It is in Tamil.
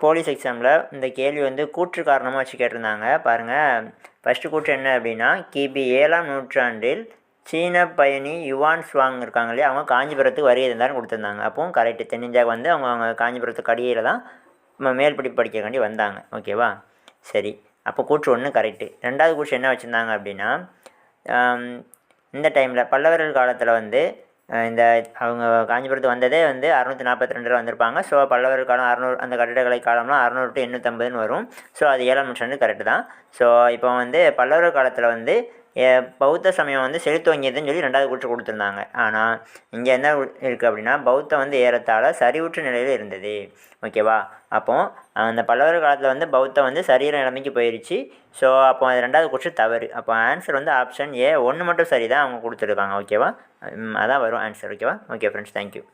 போலீஸ் எக்ஸாமில் இந்த கேள்வி வந்து கூற்று காரணமாக வச்சு கேட்டிருந்தாங்க. பாருங்கள் ஃபஸ்ட்டு கூற்று என்ன அப்படின்னா கிபி ஏழாம் நூற்றாண்டில் சீன பயணி யுவான் ஸ்வாங் இருக்காங்க இல்லையா? அவங்க காஞ்சிபுரத்துக்கு வருகை இருந்தாலும் கொடுத்துருந்தாங்க. அப்பவும் கரெக்டு தென்னிந்தியாவுக்கு வந்து அவங்க அவங்க காஞ்சிபுரத்துக்கு அடியில் தான் ம- மேல் படிக்கக்காண்டி வந்தாங்க. ஓகேவா சரி. அப்போ கூற்று ஒன்று கரெக்டு. ரெண்டாவது கூற்று என்ன வச்சுருந்தாங்க அப்படின்னா இந்த டைமில் பல்லவர்கள் காலத்தில் வந்து இந்த அவங்க காஞ்சிபுரத்துக்கு வந்ததே வந்து அறுநூற்றி நாற்பத்தி ரெண்டில் வந்திருப்பாங்க. ஸோ பல்லவர் காலம் அறுநூறு அந்த கட்டிடக்கலை காலம்லாம் அறுநூறு டு எண்ணூற்றம்பதுன்னு வரும். ஸோ அது ஏழாம் நூற்றாண்டு கரெக்டு தான். ஸோ இப்போ வந்து பல்லவர் காலத்தில் வந்து பௌத்த சமயம் வந்து செலுத்துவங்கியதுன்னு சொல்லி ரெண்டாவது கூற்று கொடுத்துருந்தாங்க. ஆனால் இங்கே என்ன இருக்குது அப்படின்னா பௌத்தம் வந்து ஏறத்தாழ சரிவுற்ற நிலையில் இருந்தது. ஓகேவா அப்போது அந்த பல்லவர் காலத்தில் வந்து பௌத்தம் வந்து சரியான நிலைமைக்கு போயிடுச்சு ஸோ அப்போ அது ரெண்டாவது கூற்று தவறு. அப்போ ஆன்சர் வந்து ஆப்ஷன் ஏ ஒன்று மட்டும் சரி தான் அவங்க கொடுத்துருக்காங்க. ஓகேவா அதான் வரும் ஆன்சர் ஓகேவா ஓகே ஃப்ரெண்ட்ஸ் தேங்க்யூ